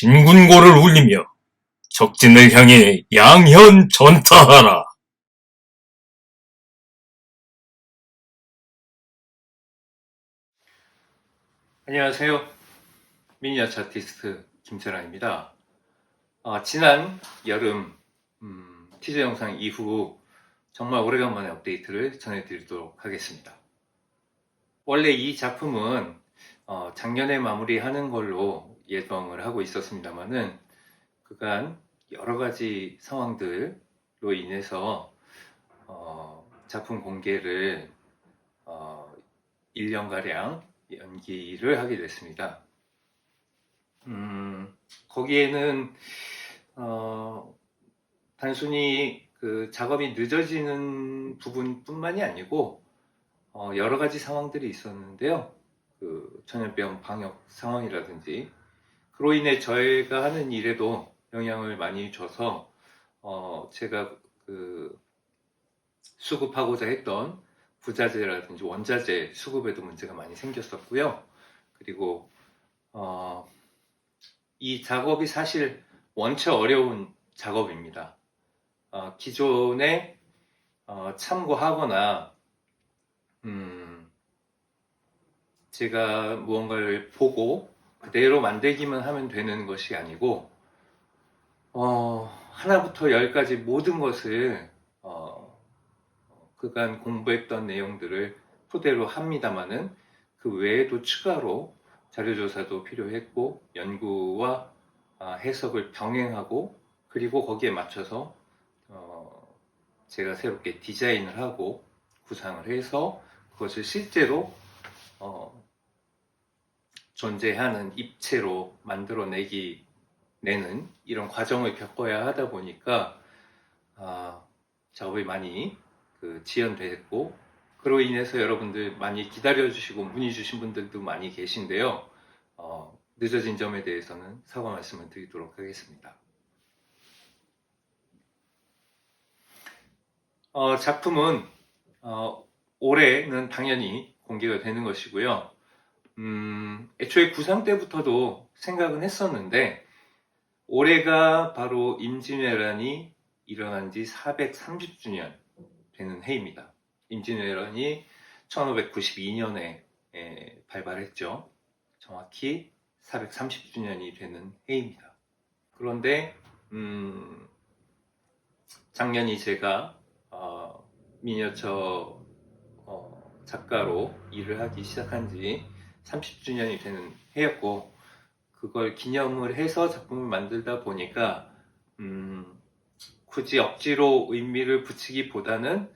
진군고를 울리며 적진을 향해 양현 전타하라. 안녕하세요. 미니어처 아티스트 김철환입니다. 아, 지난 여름 음, 티저 영상 이후 정말 오래간만에 업데이트를 전해드리도록 하겠습니다. 원래 이 작품은 어, 작년에 마무리하는 걸로 예정을 하고 있었습니다만은 그간 여러 가지 상황들로 인해서 어, 작품 공개를 어, 1년가량 연기를 하게 됐습니다. 음, 거기에는, 어, 단순히 그 작업이 늦어지는 부분뿐만이 아니고, 어, 여러 가지 상황들이 있었는데요. 그 전염병 방역 상황이라든지, 그로 인해 저희가 하는 일에도 영향을 많이 줘서, 어, 제가 그 수급하고자 했던 부자재라든지 원자재 수급에도 문제가 많이 생겼었고요. 그리고 어, 이 작업이 사실 원체 어려운 작업입니다. 어, 기존에 어, 참고하거나 음, 제가 무언가를 보고 그대로 만들기만 하면 되는 것이 아니고 어, 하나부터 열까지 모든 것을 어, 그간 공부했던 내용들을 토대로 합니다만은 그 외에도 추가로 자료조사도 필요했고 연구와 아, 해석을 병행하고 그리고 거기에 맞춰서 어, 제가 새롭게 디자인을 하고 구상을 해서 그것을 실제로 어, 존재하는 입체로 만들어내기 내는 이런 과정을 겪어야 하다 보니까 아, 작업이 많이 그 지연됐고 그로 인해서 여러분들 많이 기다려주시고 문의 주신 분들도 많이 계신데요. 어, 늦어진 점에 대해서는 사과 말씀을 드리도록 하겠습니다. 어, 작품은 어, 올해는 당연히 공개가 되는 것이고요. 음, 애초에 구상 때부터도 생각은 했었는데 올해가 바로 임진왜란이 일어난 지 430주년 되는 해입니다. 임진왜란이 1592년에 발발했죠. 정확히 430주년이 되는 해입니다. 그런데 음, 작년이 제가 어, 미니어처 어, 작가로 일을 하기 시작한 지 30주년이 되는 해였고 그걸 기념을 해서 작품을 만들다 보니까 음, 굳이 억지로 의미를 붙이기보다는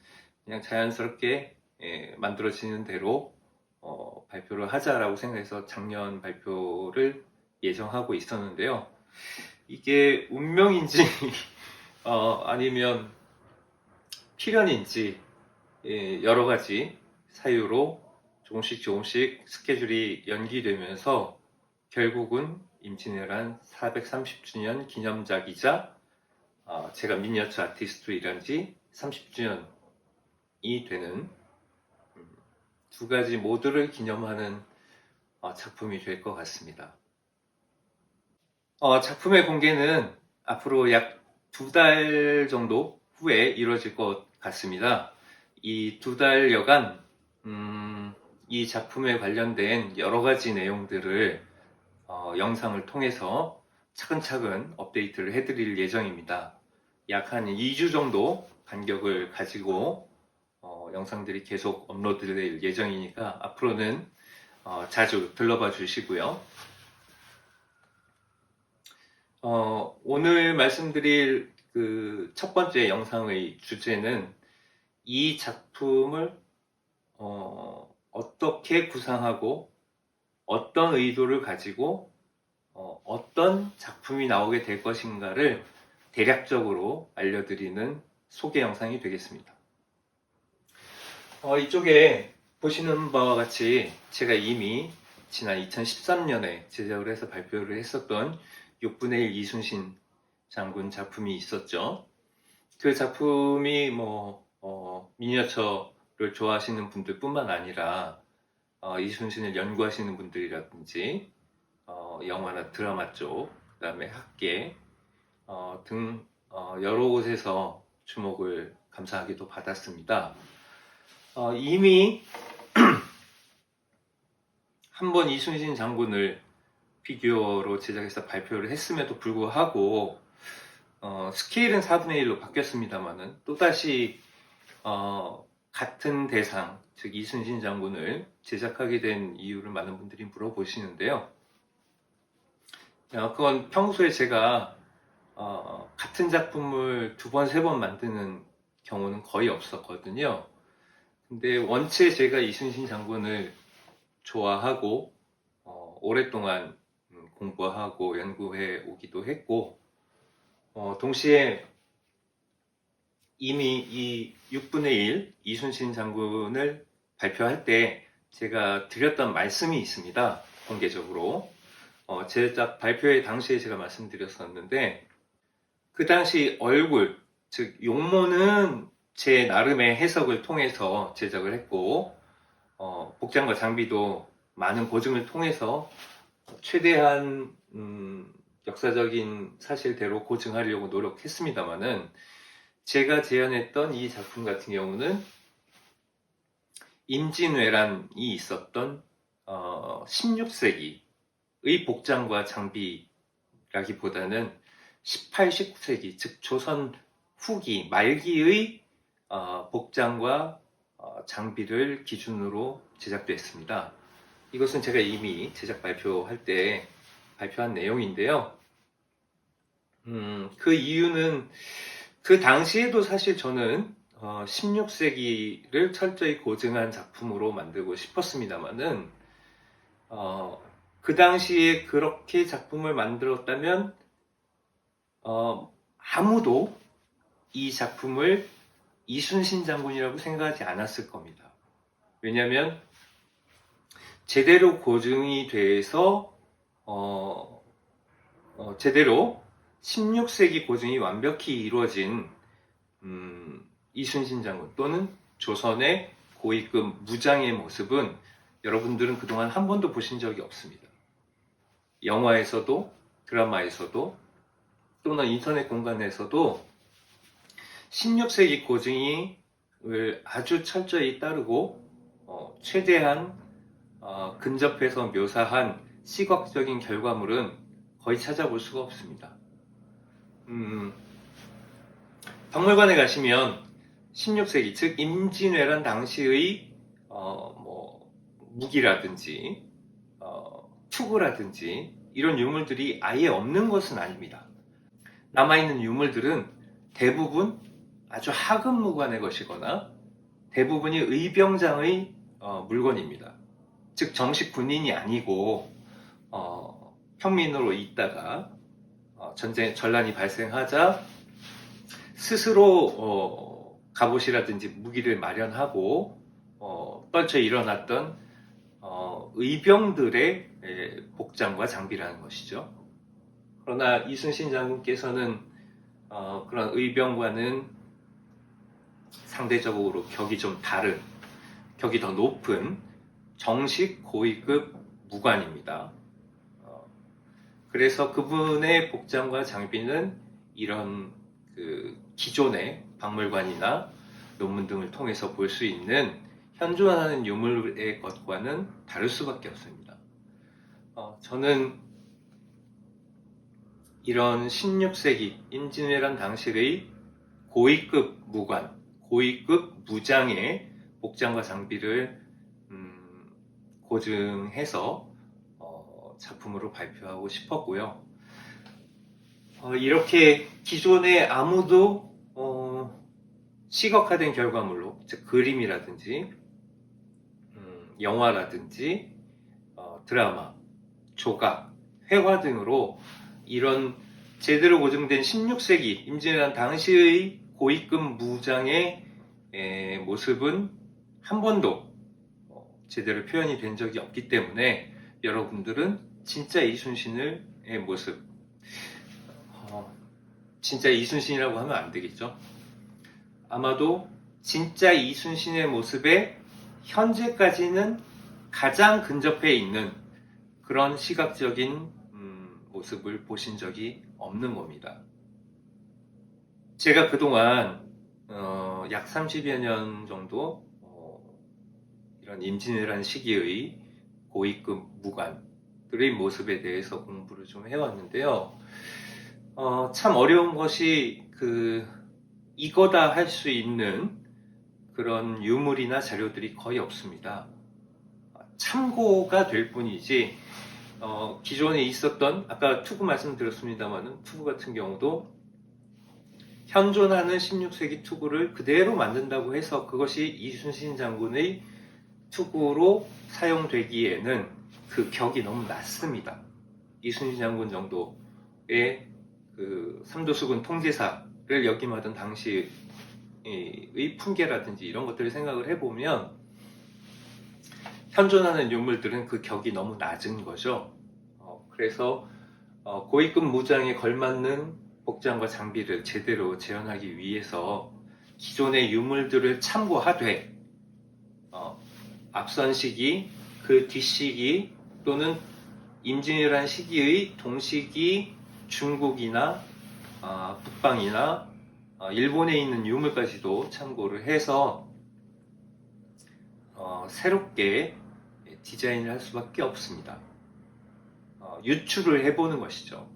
그냥 자연스럽게 예, 만들어지는 대로 어, 발표를 하자라고 생각해서 작년 발표를 예정하고 있었는데요. 이게 운명인지 어, 아니면 필연인지 예, 여러 가지 사유로 조금씩 조금씩 스케줄이 연기되면서 결국은 임진왜란 430주년 기념작이자 어, 제가 미니어처 아티스트로 일한 지 30주년이 되는 음, 두 가지 모두를 기념하는 어, 작품이 될 것 같습니다. 어, 작품의 공개는 앞으로 약 두 달 정도 후에 이루어질 것 같습니다. 이 두 달여간 음, 이 작품에 관련된 여러 가지 내용들을 어, 영상을 통해서 차근차근 업데이트를 해드릴 예정입니다. 약 한 2주 정도 간격을 가지고 어, 영상들이 계속 업로드될 예정이니까 앞으로는 어, 자주 들러봐 주시고요. 어, 오늘 말씀드릴 그 첫 번째 영상의 주제는 이 작품을 어, 어떻게 구상하고 어떤 의도를 가지고 어, 떤 작품이 나오게 될 것인가를 대략적으로 알려드리는 소개 영상이 되겠습니다. 어, 이쪽에 보시는 바와 같이 제가 이미 지난 2013년에 제작을 해서 발표를 했었던 6분의 1 이순신 장군 작품이 있었죠. 그 작품이 뭐 어, 미니어처 를 좋아하시는 분들뿐만 아니라 어, 이순신을 연구하시는 분들이라든지 어, 어, 영화나 드라마 쪽, 그 다음에 학계 어, 등 어, 여러 곳에서 주목을 감사하게도 받았습니다. 어, 이미 한 번 이순신 장군을 피규어로 제작해서 발표를 했음에도 불구하고 어, 스케일은 4분의 1로 바뀌었습니다만은 또다시 어, 같은 대상, 즉 이순신 장군을 제작하게 된 이유를 많은 분들이 물어보시는데요. 어, 그건 평소에 제가 어, 같은 작품을 두 번, 세 번 만드는 경우는 거의 없었거든요. 근데 원체 제가 이순신 장군을 좋아하고 어, 오랫동안 음, 공부하고 연구해 오기도 했고 어, 동시에 이미 이 6분의 1 이순신 장군을 발표할 때 제가 드렸던 말씀이 있습니다. 공개적으로. 어, 제작 발표회 당시에 제가 말씀드렸었는데, 그 당시 얼굴, 즉, 용모는 제 나름의 해석을 통해서 제작을 했고, 어, 복장과 장비도 많은 보증을 통해서 최대한, 음, 역사적인 사실대로 고증하려고 노력했습니다만은, 제가 제안했던 이 작품 같은 경우는 임진왜란이 있었던 어, 16세기의 복장과 장비라기보다는 18, 19세기 즉 조선 후기 말기의 어, 복장과 어, 장비를 기준으로 제작됐습니다. 이것은 제가 이미 제작 발표할 때 발표한 내용인데요. 음, 그 이유는 그 당시에도 사실 저는 어, 16세기를 철저히 고증한 작품으로 만들고 싶었습니다만은 어, 그 당시에 그렇게 작품을 만들었다면 어, 아무도 이 작품을 이순신 장군이라고 생각하지 않았을 겁니다. 왜냐하면 제대로 고증이 돼서 어, 어, 제대로 16세기 고증이 완벽히 이루어진 음, 이순신 장군 또는 조선의 고위급 무장의 모습은 여러분들은 그동안 한 번도 보신 적이 없습니다. 영화에서도 드라마에서도 또는 인터넷 공간에서도 16세기 고증이 아주 철저히 따르고 어, 최대한 어, 근접해서 묘사한 시각적인 결과물은 거의 찾아볼 수가 없습니다. 음, 박물관에 가시면 16세기, 즉 임진왜란 당시의 어, 뭐 무기라든지 어, 투구라든지 이런 유물들이 아예 없는 것은 아닙니다. 남아있는 유물들은 대부분 아주 하급 무관의 것이거나 대부분이 의병장의 어, 물건입니다. 즉 정식 군인이 아니고 어, 평민으로 있다가 어, 전쟁 전란이 발생하자 스스로 어, 갑옷이라든지 무기를 마련하고 어, 떨쳐 일어났던 어, 의병들의 에, 복장과 장비라는 것이죠. 그러나 이순신 장군께서는 어, 그런 의병과는 상대적으로 격이 좀 다른, 격이 더 높은 정식 고위급 무관입니다. 어, 그래서 그분의 복장과 장비는 이런 그 기존의 박물관이나 논문 등을 통해서 볼 수 있는 현존하는 유물의 것과는 다를 수밖에 없습니다. 어, 저는 이런 16세기 임진왜란 당시의 고위급 무관, 고위급 무장의 복장과 장비를 음, 고증해서 어, 작품으로 발표하고 싶었고요. 어, 이렇게 기존에 아무도 어, 시각화된 결과물로 즉 그림이라든지 음, 영화라든지 어, 드라마, 조각, 회화 등으로 이런 제대로 고증된 16세기 임진왜란 당시의 고위급 무장의 에, 모습은 한 번도 어, 제대로 표현이 된 적이 없기 때문에 여러분들은 진짜 이순신의 모습 어, 진짜 이순신이라고 하면 안 되겠죠. 아마도 진짜 이순신의 모습에 현재까지는 가장 근접해 있는 그런 시각적인 모습을 보신 적이 없는 겁니다. 제가 그동안 어, 약 30여 년 정도 어, 이런 임진왜란 시기의 고위급 무관들의 모습에 대해서 공부를 좀 해왔는데요. 어, 참 어려운 것이 그 이거다 할 수 있는 그런 유물이나 자료들이 거의 없습니다. 참고가 될 뿐이지 어, 기존에 있었던 아까 투구 말씀드렸습니다만은 투구 같은 경우도 현존하는 16세기 투구를 그대로 만든다고 해서 그것이 이순신 장군의 투구로 사용되기에는 그 격이 너무 낮습니다. 이순신 장군 정도의 그 삼도수군 통제사를 역임하던 당시의 풍계라든지 이런 것들을 생각을 해보면 현존하는 유물들은 그 격이 너무 낮은 거죠. 어, 그래서 어, 고위급 무장에 걸맞는 복장과 장비를 제대로 재현하기 위해서 기존의 유물들을 참고하되 어, 앞선 시기, 그 뒷시기 또는 임진왜란 시기의 동시기 중국이나 아, 북방이나 아, 일본에 있는 유물까지도 참고를 해서 어, 새롭게 디자인을 할 수밖에 없습니다. 어, 유추를 해보는 것이죠.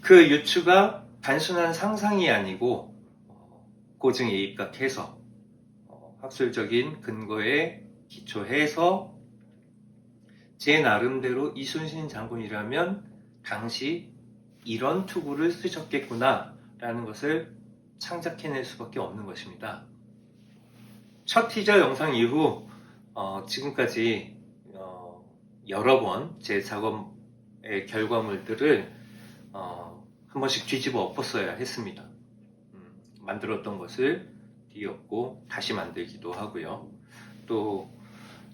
그 유추가 단순한 상상이 아니고 어, 고증에 입각해서 어, 학술적인 근거에 기초해서 제 나름대로 이순신 장군이라면 당시 이런 투구를 쓰셨겠구나 라는 것을 창작해낼 수밖에 없는 것입니다. 첫 티저 영상 이후 어, 지금까지 어, 여러 번 제 작업의 결과물들을 어, 한 번씩 뒤집어 엎었어야 했습니다. 음, 만들었던 것을 뒤엎고 다시 만들기도 하고요. 또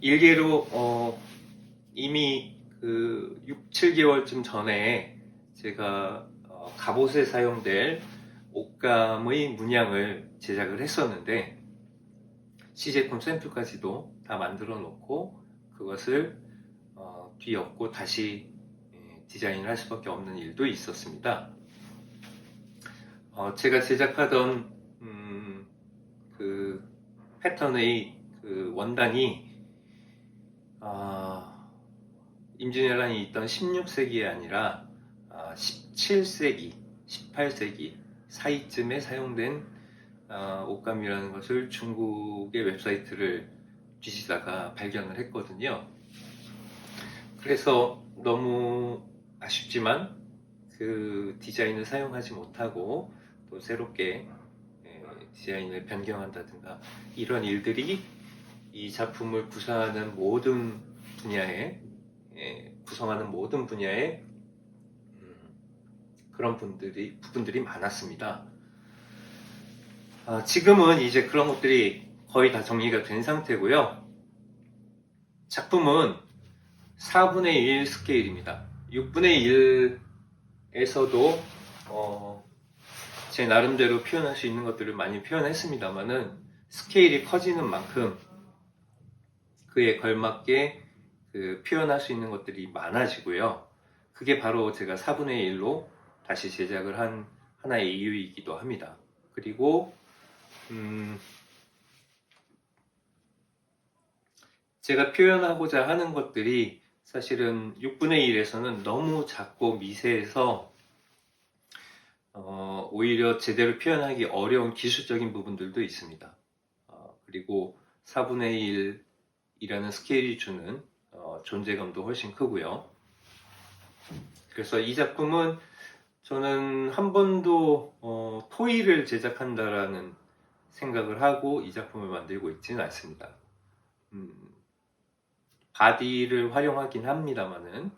일개로 어, 이미 그 6, 7개월쯤 전에 제가 어, 갑옷에 사용될 옷감의 문양을 제작을 했었는데 시제품 샘플까지도 다 만들어 놓고 그것을 어, 뒤엎고 다시 예, 디자인을 할 수밖에 없는 일도 있었습니다. 어, 제가 제작하던 패턴의 그 원단이 아, 임진왜란이 있던 16세기에 아니라 아, 17세기, 18세기 사이쯤에 사용된 아, 옷감이라는 것을 중국의 웹사이트를 뒤지다가 발견을 했거든요. 그래서 너무 아쉽지만 그 디자인을 사용하지 못하고 또 새롭게 예, 디자인을 변경한다든가 이런 일들이 이 작품을 구성하는 모든 분야에 예, 구성하는 모든 분야에 음, 그런 분들이 부분들이 많았습니다. 아, 지금은 이제 그런 것들이 거의 다 정리가 된 상태고요. 작품은 4분의 1 스케일입니다. 6분의 1에서도 어, 제 나름대로 표현할 수 있는 것들을 많이 표현했습니다만은 스케일이 커지는 만큼 그에 걸맞게 그 표현할 수 있는 것들이 많아지고요. 그게 바로 제가 4분의 1로 다시 제작을 한 하나의 이유이기도 합니다. 그리고 음, 제가 표현하고자 하는 것들이 사실은 6분의 1에서는 너무 작고 미세해서 어, 오히려 제대로 표현하기 어려운 기술적인 부분들도 있습니다. 어, 그리고 4분의 1이라는 스케일이 주는 어, 존재감도 훨씬 크고요. 그래서 이 작품은 저는 한 번도 어, 토이를 제작한다라는 생각을 하고 이 작품을 만들고 있지는 않습니다. 음, 바디를 활용하긴 합니다만은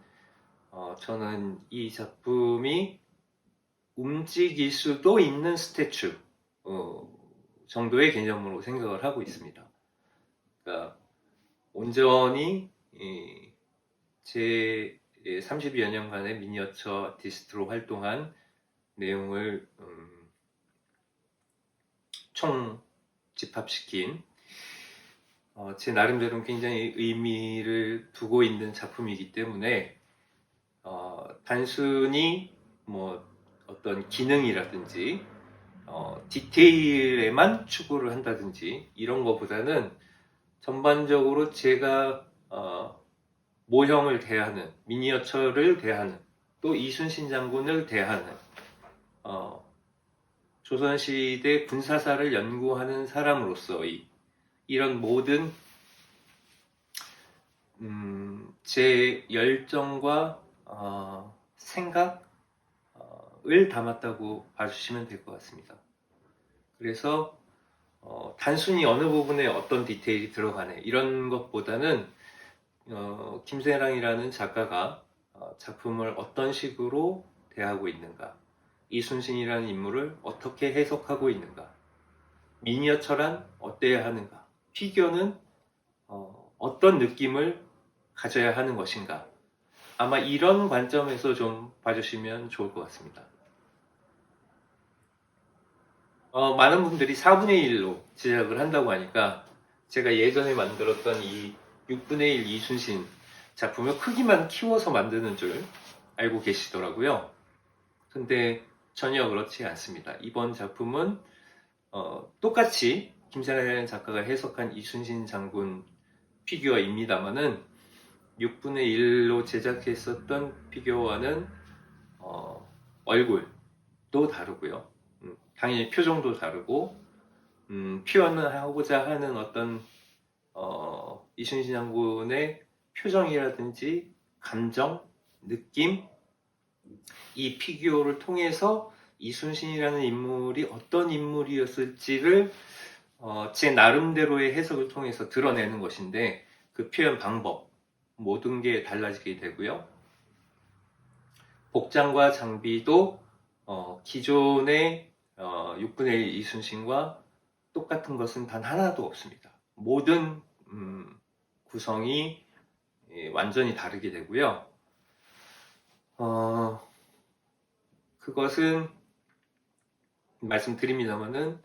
어, 저는 이 작품이 움직일 수도 있는 스태츄 어, 정도의 개념으로 생각을 하고 있습니다. 그러니까 온전히 이, 제 30여 년간의 미니어처 아티스트로 활동한 내용을 음, 총 집합시킨 어, 제 나름대로 굉장히 의미를 두고 있는 작품이기 때문에 어, 단순히 뭐 어떤 기능이라든지 어, 디테일에만 추구를 한다든지 이런 것보다는 전반적으로 제가 어, 모형을 대하는 미니어처를 대하는 또 이순신 장군을 대하는 어, 조선시대 군사사를 연구하는 사람으로서의 이런 모든 음, 제 열정과 어, 생각 을 담았다고 봐주시면 될 것 같습니다. 그래서 어, 단순히 어느 부분에 어떤 디테일이 들어가네 이런 것보다는 어, 김세랑이라는 작가가 어, 작품을 어떤 식으로 대하고 있는가, 이순신이라는 인물을 어떻게 해석하고 있는가, 미니어처란 어때야 하는가, 피규어는 어, 어떤 느낌을 가져야 하는 것인가. 아마 이런 관점에서 좀 봐주시면 좋을 것 같습니다. 어, 많은 분들이 4분의 1로 제작을 한다고 하니까 제가 예전에 만들었던 이 6분의 1 이순신 작품을 크기만 키워서 만드는 줄 알고 계시더라고요. 근데 전혀 그렇지 않습니다. 이번 작품은 어, 똑같이 김사라는 작가가 해석한 이순신 장군 피규어입니다만은 6분의 1로 제작했었던 피규어와는 어, 얼굴도 다르고요. 음, 당연히 표정도 다르고 음, 표현을 하고자 하는 어떤 어, 이순신 장군의 표정이라든지 감정, 느낌 이 피규어를 통해서 이순신이라는 인물이 어떤 인물이었을지를 어, 제 나름대로의 해석을 통해서 드러내는 것인데 그 표현 방법 모든 게 달라지게 되고요. 복장과 장비도 어, 기존의 어, 6분의 1 이순신과 똑같은 것은 단 하나도 없습니다. 모든 음, 구성이 예, 완전히 다르게 되고요. 어, 그것은 말씀드립니다만은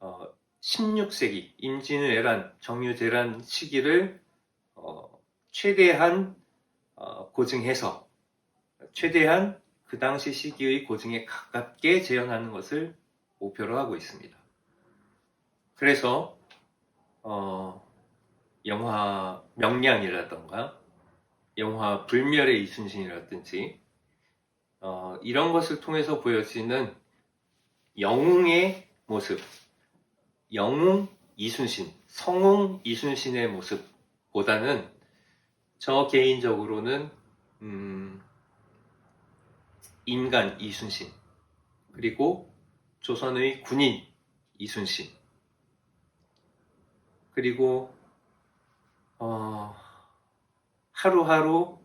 어, 16세기 임진왜란 정유재란 시기를 어, 최대한 어, 고증해서 최대한 그 당시 시기의 고증에 가깝게 재현하는 것을 목표로 하고 있습니다. 그래서 어, 영화 명량이라던가 영화 불멸의 이순신이라든지 어, 이런 것을 통해서 보여지는 영웅의 모습, 영웅 이순신, 성웅 이순신의 모습보다는 저 개인적으로는 음, 인간 이순신 그리고 조선의 군인 이순신. 그리고 어, 하루하루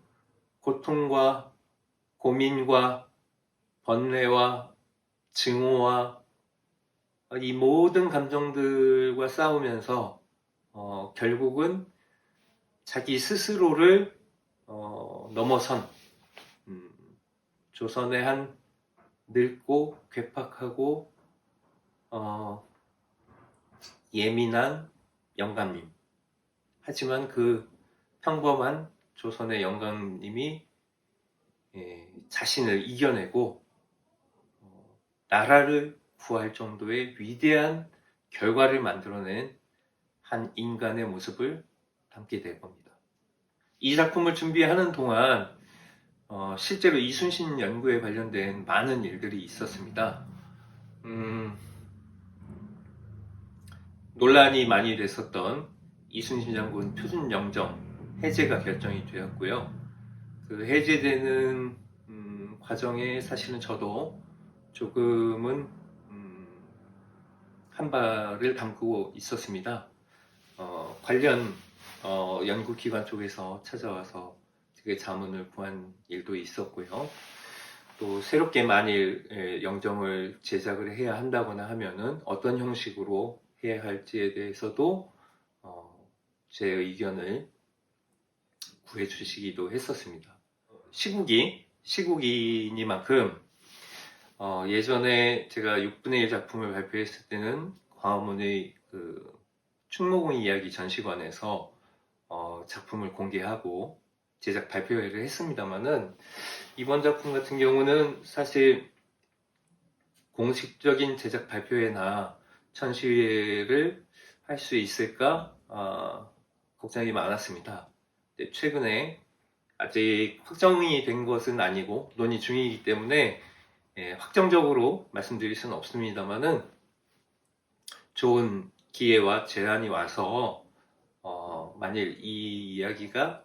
고통과 고민과 번뇌와 증오와 이 모든 감정들과 싸우면서 어, 결국은 자기 스스로를 어, 넘어선 음, 조선의 한 늙고 괴팍하고 어, 예민한 영감님. 하지만 그 평범한 조선의 영감님이 예, 자신을 이겨내고 어, 나라를 구할 정도의 위대한 결과를 만들어낸 한 인간의 모습을 담게 될 겁니다. 이 작품을 준비하는 동안 어, 실제로 이순신 연구에 관련된 많은 일들이 있었습니다. 음, 논란이 많이 됐었던 이순신 장군 표준 영정 해제가 결정이 되었고요. 그 해제되는 음, 과정에 사실은 저도 조금은 음, 한 발을 담그고 있었습니다. 어, 관련 어, 연구기관 쪽에서 찾아와서 되게 자문을 구한 일도 있었고요. 또 새롭게 만일 예, 영정을 제작을 해야 한다거나 하면은 어떤 형식으로 해야 할지에 대해서도 어, 제 의견을 구해 주시기도 했었습니다. 시국이 시국이니만큼 어, 예전에 제가 6분의 1 작품을 발표했을 때는 광화문의 그 충무공 이야기 전시관에서 어, 작품을 공개하고 제작 발표회를 했습니다만은 이번 작품 같은 경우는 사실 공식적인 제작 발표회나 전시회를 할 수 있을까 아, 걱정이 많았습니다. 최근에 아직 확정이 된 것은 아니고 논의 중이기 때문에 예, 확정적으로 말씀드릴 수는 없습니다만은 좋은 기회와 제안이 와서 어, 만일 이 이야기가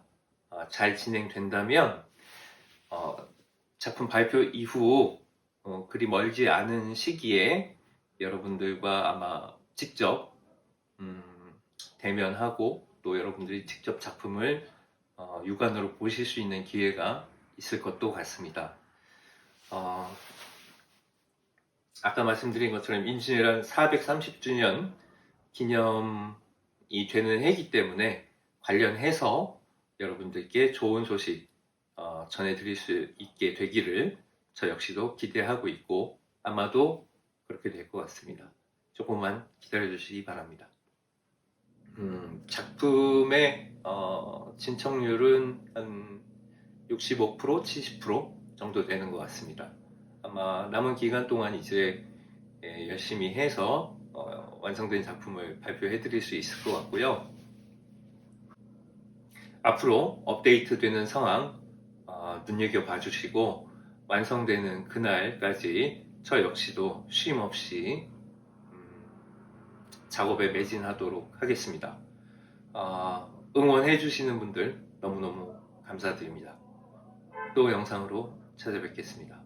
어, 잘 진행된다면 어, 작품 발표 이후 어, 그리 멀지 않은 시기에 여러분들과 아마 직접 음, 대면하고 또 여러분들이 직접 작품을 어, 육안으로 보실 수 있는 기회가 있을 것도 같습니다. 어, 아까 말씀드린 것처럼 임진왜란 430주년 기념이 되는 해이기 때문에 관련해서 여러분들께 좋은 소식 어, 전해드릴 수 있게 되기를 저 역시도 기대하고 있고 아마도 그렇게 될 것 같습니다. 조금만 기다려 주시기 바랍니다. 음, 작품의 어, 진척률은 한 65% 70% 정도 되는 것 같습니다. 아마 남은 기간 동안 이제 예, 열심히 해서 어, 완성된 작품을 발표해 드릴 수 있을 것 같고요. 앞으로 업데이트 되는 상황 어, 눈여겨봐 주시고 완성되는 그날까지 저 역시도 쉼 없이 음, 작업에 매진하도록 하겠습니다. 아, 응원해 주시는 분들 너무너무 감사드립니다. 또 영상으로 찾아뵙겠습니다.